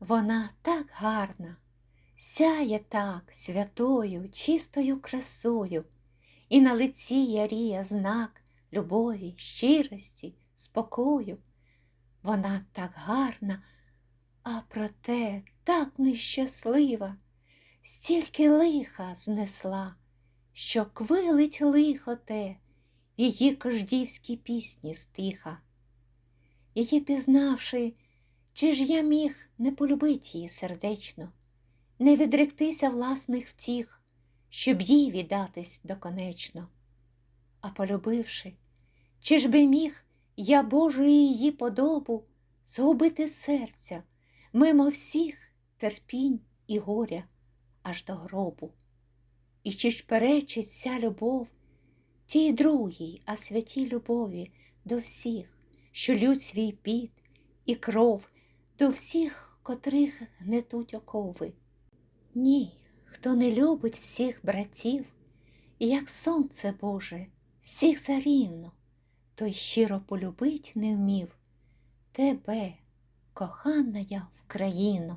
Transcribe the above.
Вона так гарна, сяє так святою, чистою красою, і на лиці яріє знак любові, щирості, спокою. Вона так гарна, а проте так нещаслива, стільки лиха знесла, що квилить лихо те її кождівській пісні стиха. Її пізнавши, чи ж я міг не полюбить її сердечно, не відректися власних втіх, щоб їй віддатись доконечно. А полюбивши, чи ж би міг я Божу її подобу згубити серця мимо всіх терпінь і горя аж до гробу? І чи ж перечить ця любов тій другій, а святій любові до всіх, що лють свій піт і кров до всіх, котрих гнетуть окови? Ні, хто не любить всіх братів, і як сонце Боже, всіх зарівно, той щиро полюбить не вмів тебе, кохана я Україно.